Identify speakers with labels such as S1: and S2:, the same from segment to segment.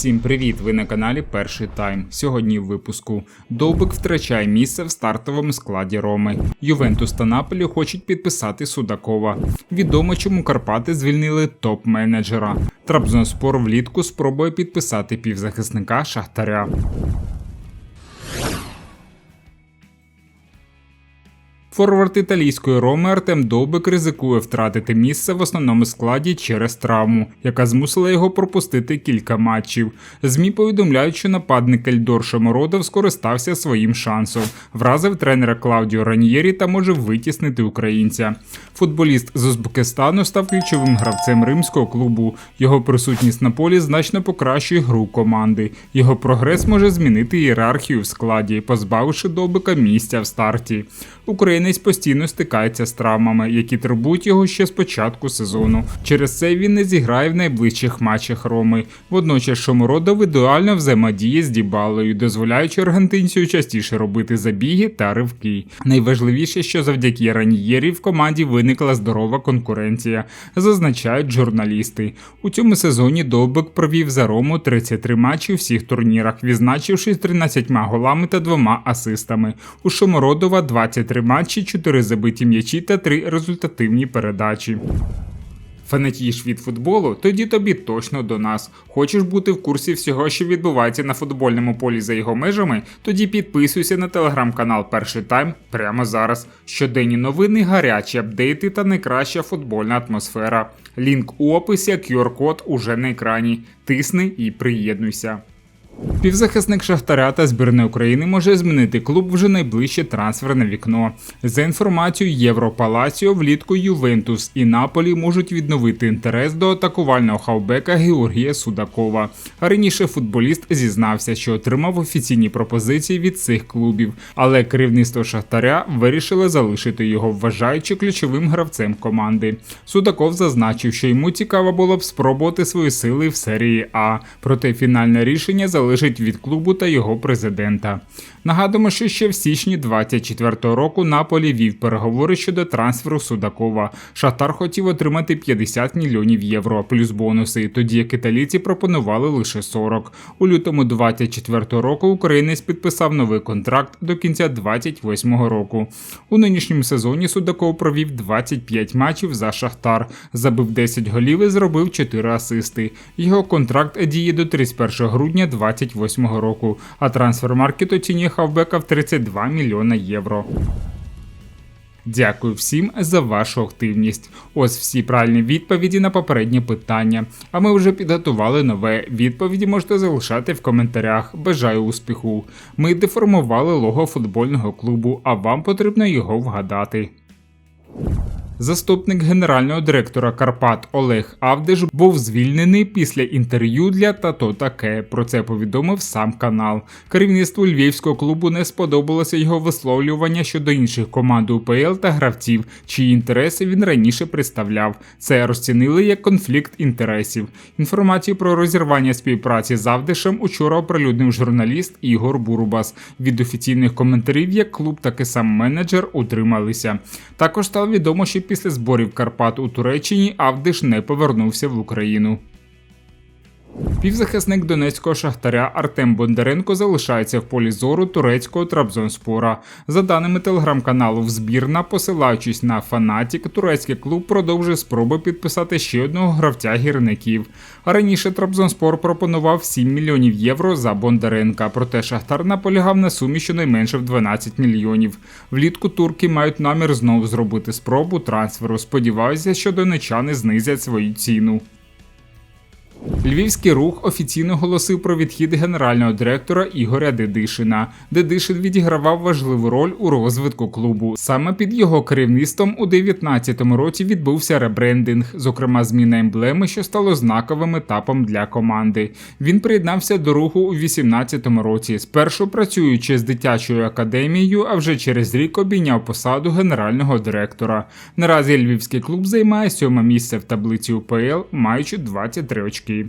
S1: Всім привіт! Ви на каналі Перший Тайм. Сьогодні в випуску Довбик втрачає місце в стартовому складі Роми. Ювентус та Наполі хочуть підписати Судакова. Відомо, чому Карпати звільнили топ-менеджера. Трабзонспор влітку спробує підписати півзахисника Шахтаря. Форвард італійської Роми Артем Довбик ризикує втратити місце в основному складі через травму, яка змусила його пропустити кілька матчів. ЗМІ повідомляють, що нападник Ельдор Шамородов скористався своїм шансом, вразив тренера Клаудіо Раньєрі та може витіснити українця. Футболіст з Узбекистану став ключовим гравцем римського клубу. Його присутність на полі значно покращує гру команди. Його прогрес може змінити ієрархію в складі, позбавивши Довбика місця в старті. Українець постійно стикається з травмами, які турбують його ще з початку сезону. Через це він не зіграє в найближчих матчах Роми. Водночас Шомородов ідеально взаємодіє з Дібалою, дозволяючи аргентинцю частіше робити забіги та ривки. Найважливіше, що завдяки Раньєрі в команді виникла здорова конкуренція, зазначають журналісти. У цьому сезоні Довбик провів за Рому 33 матчі у всіх турнірах, відзначившись 13 голами та двома асистами. У Шомородова 23 матчі, 4 забиті м'ячі та 3 результативні передачі. Фанатієш від футболу? Тоді тобі точно до нас. Хочеш бути в курсі всього, що відбувається на футбольному полі за його межами? Тоді підписуйся на телеграм-канал Перший Тайм прямо зараз. Щоденні новини, гарячі апдейти та найкраща футбольна атмосфера. Лінк у описі, QR-код уже на екрані. Тисни і приєднуйся. Півзахисник Шахтаря та збірної України може змінити клуб вже найближче трансферне вікно. За інформацією Європалаціо, влітку Ювентус і Наполі можуть відновити інтерес до атакувального хавбека Георгія Судакова. Раніше футболіст зізнався, що отримав офіційні пропозиції від цих клубів, але керівництво Шахтаря вирішило залишити його, вважаючи ключовим гравцем команди. Судаков зазначив, що йому цікаво було б спробувати свої сили в серії А, проте фінальне рішення залишилося залежить від клубу та його президента. Нагадуємо, що ще в січні 24-го року Наполі вів переговори щодо трансферу Судакова. Шахтар хотів отримати 50 мільйонів євро плюс бонуси, тоді як італійці пропонували лише 40. У лютому 24-го року українець підписав новий контракт до кінця 28-го року. У нинішньому сезоні Судаков провів 25 матчів за Шахтар, забив 10 голів і зробив 4 асисти. Його контракт діє до 31 грудня 28 року, а трансфер-маркет оцінює хавбека в 32 мільйона євро. Дякую всім за вашу активність. Ось всі правильні відповіді на попереднє питання. А ми вже підготували нове. Відповіді можете залишати в коментарях. Бажаю успіху. Ми деформували лого футбольного клубу, а вам потрібно його вгадати. Заступник генерального директора Карпат Олег Авдиш був звільнений після інтерв'ю для тато таке. Про це повідомив сам канал. Керівництву львівського клубу не сподобалося його висловлювання щодо інших команд УПЛ та гравців, чиї інтереси він раніше представляв. Це розцінили як конфлікт інтересів. Інформацію про розірвання співпраці з Авдишем учора оприлюднив журналіст Ігор Бурубас. Від офіційних коментарів як клуб, так і сам менеджер утрималися. Також стало відомо, що після зборів Карпат у Туреччині Авдиш не повернувся в Україну. Півзахисник донецького шахтаря Артем Бондаренко залишається в полі зору турецького Трабзонспора. За даними телеграм-каналу Взбірна, посилаючись на Фанатік, турецький клуб продовжує спроби підписати ще одного гравця гірників. Раніше Трабзонспор пропонував 7 мільйонів євро за Бондаренка, проте Шахтар наполягав на сумі щонайменше в 12 мільйонів. Влітку турки мають намір знову зробити спробу трансферу. Сподіваюся, що донечани знизять свою ціну. Львівський рух офіційно оголосив про відхід генерального директора Ігоря Дедишина. Дедишин відігравав важливу роль у розвитку клубу. Саме під його керівництвом у 2019 році відбувся ребрендинг, зокрема зміна емблеми, що стало знаковим етапом для команди. Він приєднався до руху у 2018 році, спершу працюючи з дитячою академією, а вже через рік обійняв посаду генерального директора. Наразі львівський клуб займає сьоме місце в таблиці УПЛ, маючи 23 очки.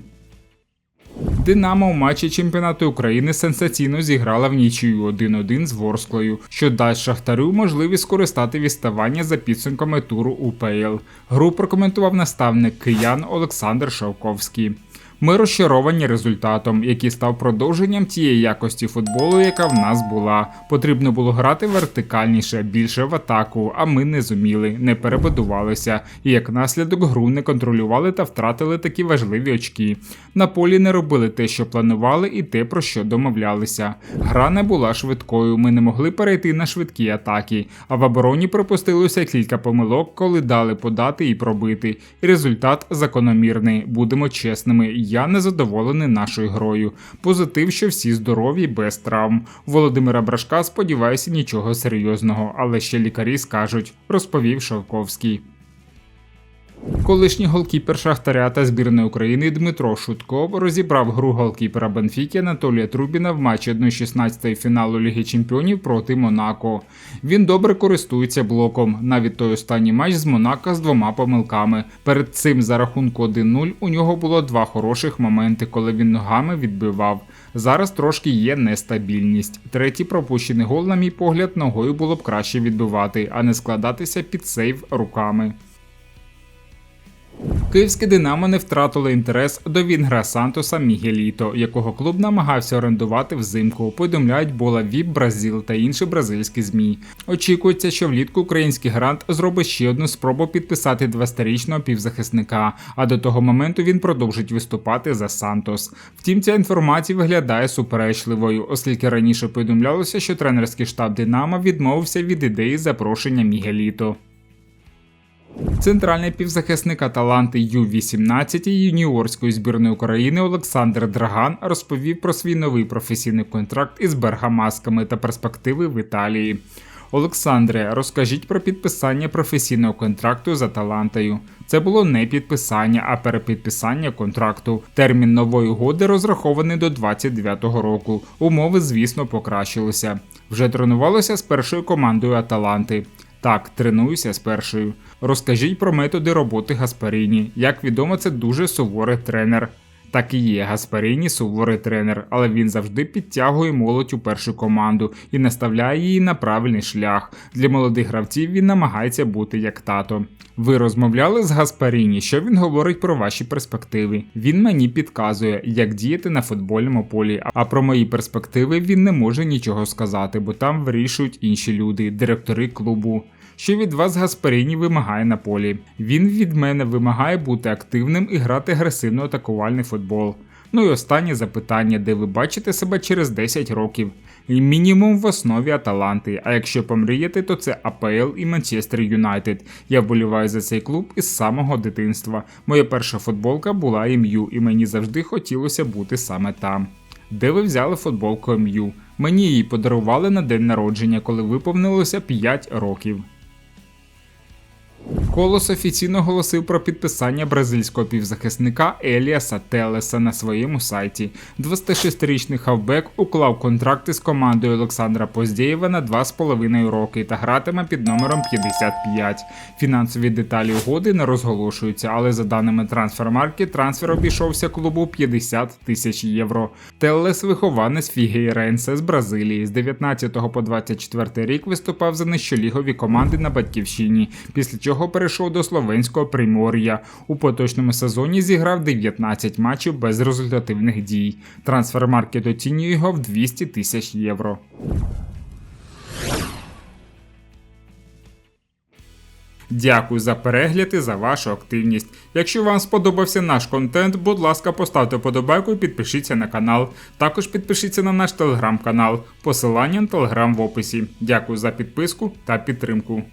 S1: Динамо у матчі чемпіонату України сенсаційно зіграла в нічию 1-1 з Ворсклою, що дасть Шахтарю можливість скористати відставання за підсумками туру УПЛ. Гру прокоментував наставник киян Олександр Шавковський. Ми розчаровані результатом, який став продовженням тієї якості футболу, яка в нас була. Потрібно було грати вертикальніше, більше в атаку, а ми не зуміли, не перебудувалися, і як наслідок гру не контролювали та втратили такі важливі очки. На полі не робили те, що планували, і те, про що домовлялися. Гра не була швидкою, ми не могли перейти на швидкі атаки, а в обороні припустилося кілька помилок, коли дали подати і пробити. І результат закономірний. Будемо чесними. Я не задоволений нашою грою. Позитив, що всі здорові без травм. Володимира Брашка сподіваюся нічого серйозного, але ще лікарі скажуть, розповів Шовковський. Колишній голкіпер Шахтаря та збірної України Дмитро Шутков розібрав гру голкіпера Бенфіки Анатолія Трубіна в матчі 1-16 фіналу Ліги Чемпіонів проти Монако. Він добре користується блоком. Навіть той останній матч з Монако з двома помилками. Перед цим за рахунку 1-0 у нього було два хороших моменти, коли він ногами відбивав. Зараз трошки є нестабільність. Третій пропущений гол, на мій погляд, ногою було б краще відбивати, а не складатися під сейв руками. Київське Динамо не втратило інтерес до Вінгра Сантоса Мігеліто, якого клуб намагався орендувати взимку. Повідомляють Бола Віп, Бразил та інші бразильські змі. Очікується, що влітку український грант зробить ще одну спробу підписати 20-річного півзахисника, а до того моменту він продовжить виступати за Сантос. Втім, ця інформація виглядає суперечливою, оскільки раніше повідомлялося, що тренерський штаб Динамо відмовився від ідеї запрошення Мігеліто. Центральний півзахисник Аталанти Ю-18 юніорської збірної України Олександр Драган розповів про свій новий професійний контракт із Бергамасками та перспективи в Італії. Олександре, розкажіть про підписання професійного контракту з Аталантою. Це було не підписання, а перепідписання контракту. Термін нової угоди розрахований до 29-го року. Умови, звісно, покращилися. Вже тренувалося з першою командою Аталанти. Так, тренуюся з першою. Розкажіть про методи роботи Гаспаріні. Як відомо, це дуже суворий тренер. Так і є, Гаспаріні суворий тренер, але він завжди підтягує молодь у першу команду і наставляє її на правильний шлях. Для молодих гравців він намагається бути як тато. Ви розмовляли з Гаспаріні, що він говорить про ваші перспективи. Він мені підказує, як діяти на футбольному полі. А про мої перспективи він не може нічого сказати, бо там вирішують інші люди, директори клубу. Що від вас Гаспаріні вимагає на полі? Він від мене вимагає бути активним і грати агресивно атакувальний футбол. Ну і останнє запитання, де ви бачите себе через 10 років. І мінімум в основі Аталанти. А якщо помріяти, то це АПЛ і Манчестер Юнайтед. Я вболіваю за цей клуб із самого дитинства. Моя перша футболка була ім'ю, і мені завжди хотілося бути саме там. Де ви взяли футболку МЮ? Мені її подарували на день народження, коли виповнилося 5 років. Колос офіційно оголосив про підписання бразильського півзахисника Еліаса Телеса на своєму сайті. 26-річний хавбек уклав контракти з командою Олександра Поздєєва на 2,5 роки та гратиме під номером 55. Фінансові деталі угоди не розголошуються, але за даними трансфермарки, трансфер обійшовся клубу 50 тисяч євро. Телес вихованець Фігейренсе з Бразилії. З 19 по 24 рік виступав за нижчолігові команди на батьківщині, після чого перейшов до словенського примор'я. У поточному сезоні зіграв 19 матчів без результативних дій. Трансфермаркет оцінює його в 200 тисяч євро. Дякую за перегляд і за вашу активність. Якщо вам сподобався наш контент, будь ласка, поставте подобайку і підпишіться на канал. Також підпишіться на наш телеграм-канал. Посилання на телеграм в описі. Дякую за підписку та підтримку.